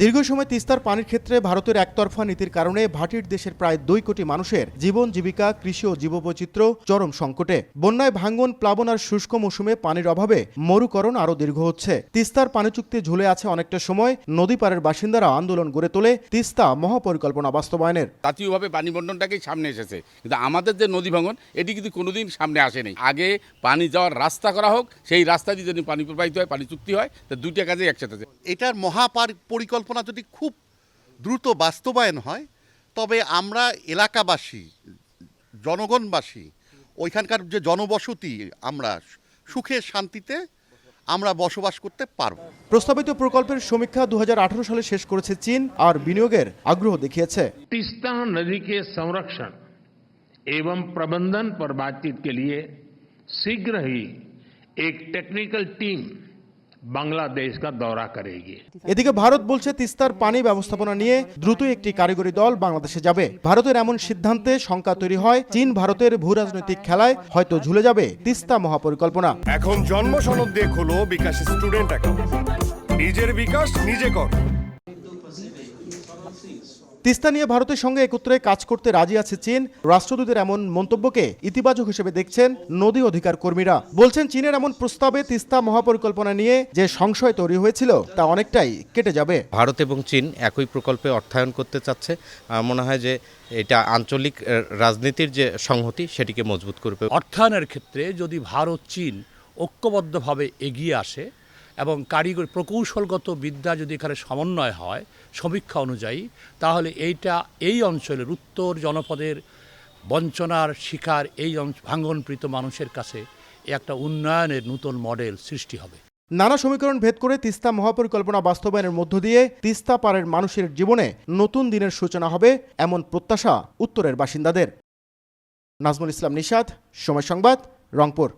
দীর্ঘ সময় তিস্তার পানির ক্ষেত্রে ভারতের একতরফা নীতির কারণে ভাটির দেশের প্রায় দুই কোটি মানুষের জীবন জীবিকা কৃষি ও জীববৈচিত্র্য চরম সংকটে। বন্যায় ভাঙ্গন প্লাবন আর শুষ্ক মৌসুমে পানির অভাবে মরুকরণ আরও দীর্ঘ হচ্ছে। তিস্তার পানি চুক্তি ঝুলে আছে অনেকটা সময়। নদী পাড়ের বাসিন্দারা আন্দোলন গড়ে তোলে তিস্তা মহাপরিকল্পনা বাস্তবায়নের। জাতীয়ভাবে পানি বন্টনটাকেই সামনে এসেছে। কিন্তু আমাদের যে নদী ভাঙন এটি কিন্তু কোনোদিন সামনে আসেনি আগে পানি যাওয়ার রাস্তা করা হোক সেই রাস্তা দিয়ে যদি পানি প্রবাহিত হয় পানি চুক্তি হয় তো দুইটা কাজেই একসাথে। এটার মহাপার পরিকল্পনা যদি খুব দ্রুত বাস্তবায়ন হয় তবে আমরা এলাকাবাসী জনগণবাসী ওইখানকার যে জনবসতি আমরা সুখে শান্তিতে আমরা বসবাস করতে পারব প্রস্তাবিত প্রকল্পের সমীক্ষা দু সালে শেষ করেছে চীন আর বিনিয়োগের আগ্রহ দেখিয়েছে तीस्ता नदी के संरक्षण एवं प्रबंधन पर बातचीत के लिए शीघ्र ही एक टेक्निकल टीम বাংলাদেশ কা দৌরা করেগি। এদিকে ভারত বলছে তিস্তার পানি ব্যবস্থাপনা নিয়ে দ্রুত একটি কারিগরি দল বাংলাদেশে যাবে। ভারতের এমন সিদ্ধান্তে শঙ্কা তৈরি হয় চীন ভারতের ভূ রাজনৈতিক খেলায় হয়তো ঝুলে যাবে তিস্তা মহাপরিকল্পনা। এখন জন্ম সনদ দিয়ে খোলো বিকাশ স্টুডেন্ট অ্যাকাউন্ট। নিজের বিকাশ নিজে কর। তিস্তা নিয়ে ভারতের সঙ্গে একত্রে কাজ করতে রাজি আছে চীন। রাষ্ট্রদূতের এমন মন্তব্যকে ইতিবাচক হিসেবে দেখছেন নদী অধিকার কর্মীরা। বলছেন চীনের এমন প্রস্তাবে তিস্তা মহাপরিকল্পনা নিয়ে যে সংশয় তৈরি হয়েছিল তা অনেকটাই কেটে যাবে। ভারত এবং চীন একই প্রকল্পে অর্থায়ন করতে চাচ্ছে। মনে হয় যে এটা আঞ্চলিক রাজনীতির যে সংহতি সেটিকে মজবুত করবে। অর্থায়নের ক্ষেত্রে যদি ভারত চীন ঐক্যবদ্ধভাবে এগিয়ে আসে এবং কারিগরি প্রকৌশলগত বিদ্যা যদি এখানে সমন্বয় হয়, সমীক্ষা অনুযায়ী, তাহলে এইটা, এই অঞ্চলের উত্তর জনপদের বঞ্চনার শিকার এই ভাঙ্গনপ্রীত মানুষের কাছে একটা উন্নয়নের নতুন মডেল সৃষ্টি হবে। নানা সমীকরণ ভেদ করে তিস্তা মহাপরিকল্পনা বাস্তবায়নের মধ্য দিয়ে তিস্তা পাড়ের মানুষের জীবনে নতুন দিনের সূচনা হবে এমন প্রত্যাশা উত্তরের বাসিন্দাদের। নাজমুল ইসলাম নিষাদ সময় সংবাদ, রংপুর।